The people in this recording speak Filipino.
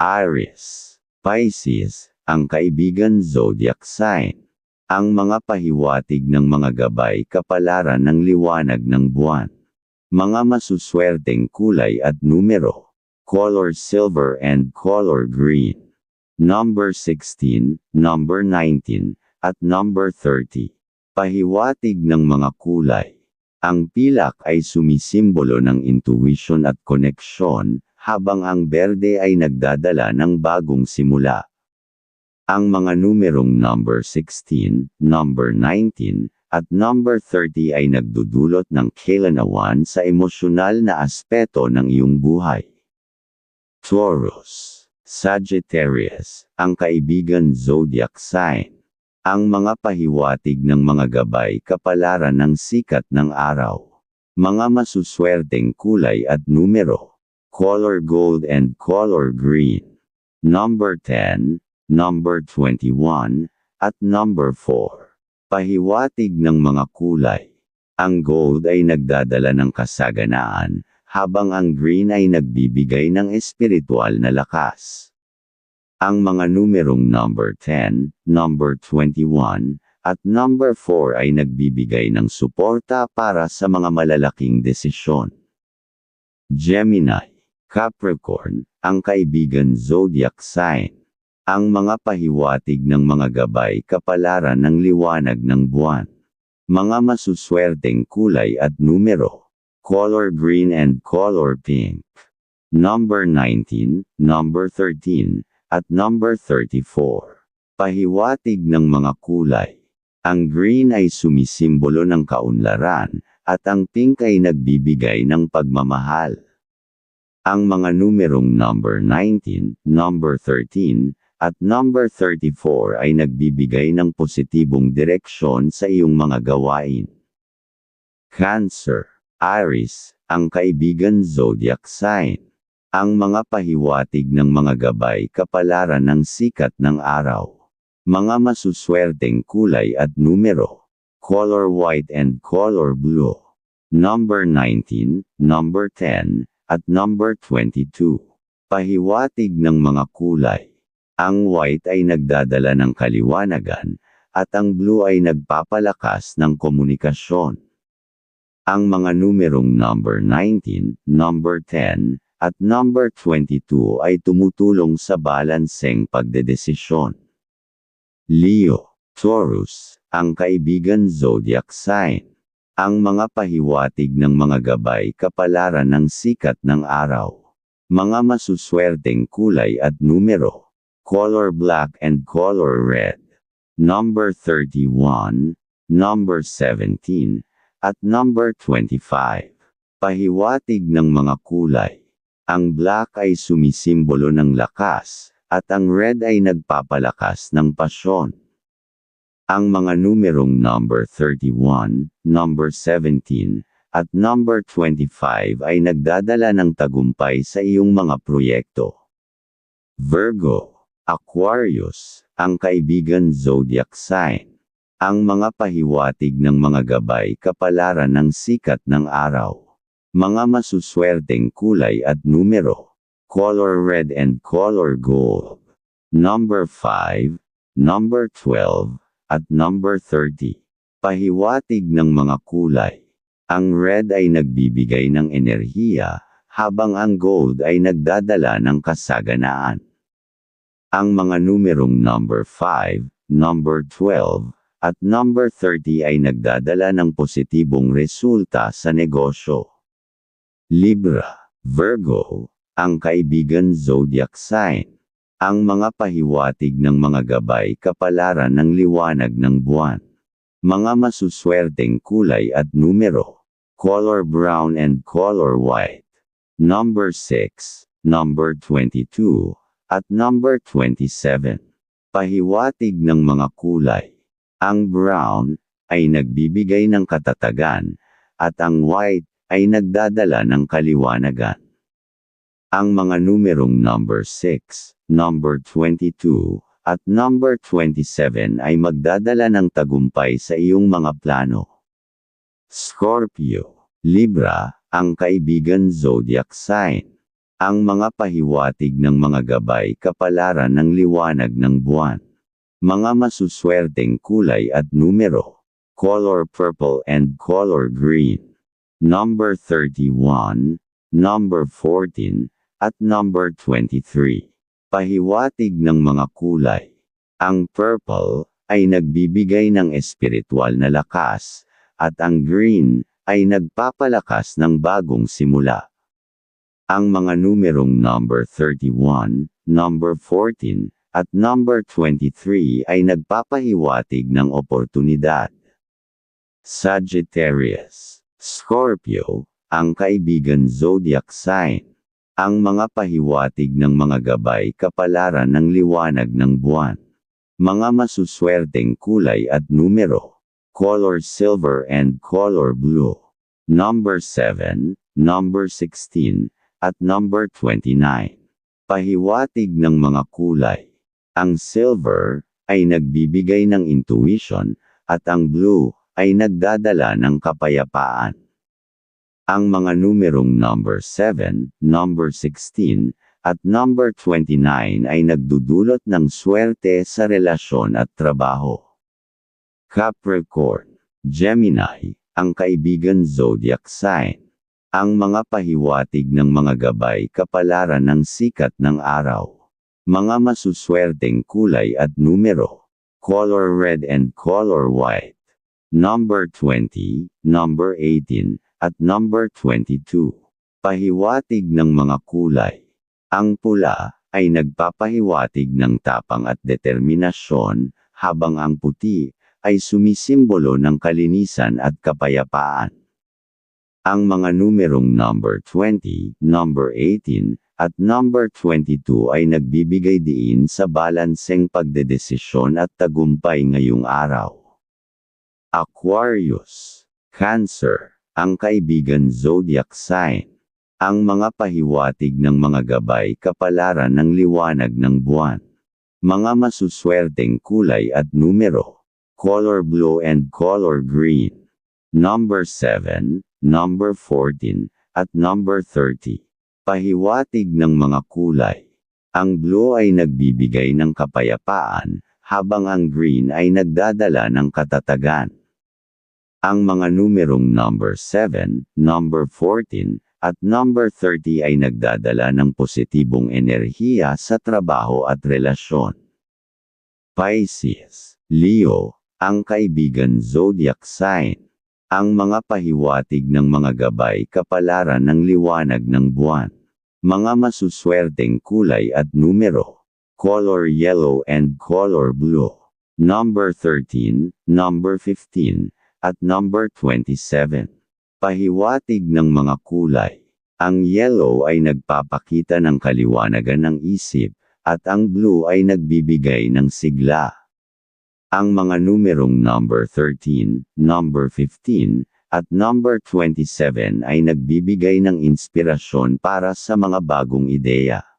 Aries, Pisces, ang kaibigan zodiac sign. Ang mga pahiwatig ng mga gabay kapalaran ng liwanag ng buwan. Mga masuswerteng kulay at numero. Color silver and color green. Number 16, number 19, at number 30. Pahiwatig ng mga kulay. Ang pilak ay sumisimbolo ng intuition at koneksyon, habang ang berde ay nagdadala ng bagong simula. Ang mga numerong number 16, number 19, at number 30 ay nagdudulot ng kailanawan sa emosyonal na aspeto ng iyong buhay. Taurus, Sagittarius, ang kaibigan zodiac sign. Ang mga pahiwatig ng mga gabay kapalaran ng sikat ng araw. Mga masuswerteng kulay at numero. Color gold and color green. Number 10, number 21, at number 4. Pahiwatig ng mga kulay. Ang gold ay nagdadala ng kasaganaan, habang ang green ay nagbibigay ng espiritual na lakas. Ang mga numerong number 10, number 21, at number 4 ay nagbibigay ng suporta para sa mga malalaking desisyon. Gemini, Capricorn, ang kaibigan zodiac sign. Ang mga pahiwatig ng mga gabay kapalaran ng liwanag ng buwan. Mga masuswerteng kulay at numero. Color green and color pink. Number 19, number 13, at number 34. Pahiwatig ng mga kulay. Ang green ay sumisimbolo ng kaunlaran, at ang pink ay nagbibigay ng pagmamahal. Ang mga numerong number 19, number 13, at number 34 ay nagbibigay ng positibong direksyon sa iyong mga gawain. Cancer, Aries, ang kaibigan zodiac sign. Ang mga pahiwatig ng mga gabay kapalaran ng sikat ng araw. Mga masuswerteng kulay at numero. Color white and color blue. Number 19, number 10, at number 22. Pahiwatig ng mga kulay. Ang white ay nagdadala ng kaliwanagan, at ang blue ay nagpapalakas ng komunikasyon. Ang mga numerong number 19, number 10, at number 22 ay tumutulong sa balanseng pagdedesisyon. Leo, Taurus, ang kaibigan zodiac sign. Ang mga pahiwatig ng mga gabay kapalaran ng sikat ng araw. Mga masuswerteng kulay at numero color black and color red. Number 31, number 17, at number 25. Pahiwatig ng mga kulay. Ang black ay sumisimbolo ng lakas, at ang red ay nagpapalakas ng pasyon. Ang mga numerong number 31, number 17, at number 25 ay nagdadala ng tagumpay sa iyong mga proyekto. Virgo Aquarius, ang kaibigan zodiac sign. Ang mga pahiwatig ng mga gabay kapalaran ng sikat ng araw. Mga masuswerteng kulay at numero. Color red and color gold. Number 5, number 12, at number 30. Pahiwatig ng mga kulay. Ang red ay nagbibigay ng enerhiya, habang ang gold ay nagdadala ng kasaganaan. Ang mga numerong number 5, number 12, at number 30 ay nagdadala ng positibong resulta sa negosyo. Libra, Virgo, ang kaibigan zodiac sign. Ang mga pahiwatig ng mga gabay kapalaran ng liwanag ng buwan. Mga masuswerteng kulay at numero. Color brown and color white. Number 6, number 22, at number 27. Pahiwatig ng mga kulay. Ang brown ay nagbibigay ng katatagan, at ang white ay nagdadala ng kaliwanagan. Ang mga numerong number 6, number 22, at number 27 ay magdadala ng tagumpay sa iyong mga plano. Scorpio, Libra, ang kaibigan zodiac sign. Ang mga pahiwatig ng mga gabay kapalaran ng liwanag ng buwan. Mga masuswerteng kulay at numero. Color purple and color green. Number 31, number 14, at number 23. Pahiwatig ng mga kulay. Ang purple ay nagbibigay ng espiritual na lakas, at ang green ay nagpapalakas ng bagong simula. Ang mga numerong number 31, number 14, at number 23 ay nagpapahiwatig ng oportunidad. Sagittarius, Scorpio, ang kaibigan zodiac sign. Ang mga pahiwatig ng mga gabay kapalaran ng liwanag ng buwan. Mga masuswerteng kulay at numero. Color silver and color blue. Number 7, number 16, at number 29. Pahiwatig ng mga kulay. Ang silver ay nagbibigay ng intuition, at ang blue ay nagdadala ng kapayapaan. Ang mga numerong number 7, number 16, at number 29 ay nagdudulot ng swerte sa relasyon at trabaho. Capricorn, Gemini, ang kaibigan zodiac sign. Ang mga pahiwatig ng mga gabay kapalaran ng sikat ng araw. Mga masuswerteng kulay at numero. Color red and color white number 20, number 18, at number 22. Pahiwatig ng mga kulay. Ang pula ay nagpapahiwatig ng tapang at determinasyon, habang ang puti ay sumisimbolo ng kalinisan at kapayapaan. Ang mga numerong number 20, number 18, at number 22 ay nagbibigay diin sa balanseng pagdedesisyon at tagumpay ngayong araw. Aquarius, Cancer, ang kaibigan zodiac sign. Ang mga pahiwatig ng mga gabay kapalaran ng liwanag ng buwan. Mga masuswerteng kulay at numero. Color blue and color green. Number 7, number 14, at number 30. Pahiwatig ng mga kulay. Ang blue ay nagbibigay ng kapayapaan, habang ang green ay nagdadala ng katatagan. Ang mga numerong number 7, number 14, at number 30 ay nagdadala ng positibong enerhiya sa trabaho at relasyon. Pisces, Leo, ang kaibigan zodiac sign. Ang mga pahiwatig ng mga gabay kapalaran ng liwanag ng buwan. Mga masuswerteng kulay at numero. Color yellow and color blue. Number 13, number 15, at number 27. Pahiwatig ng mga kulay. Ang yellow ay nagpapakita ng kaliwanagan ng isip, at ang blue ay nagbibigay ng sigla. Ang mga numerong number 13, number 15, at number 27 ay nagbibigay ng inspirasyon para sa mga bagong ideya.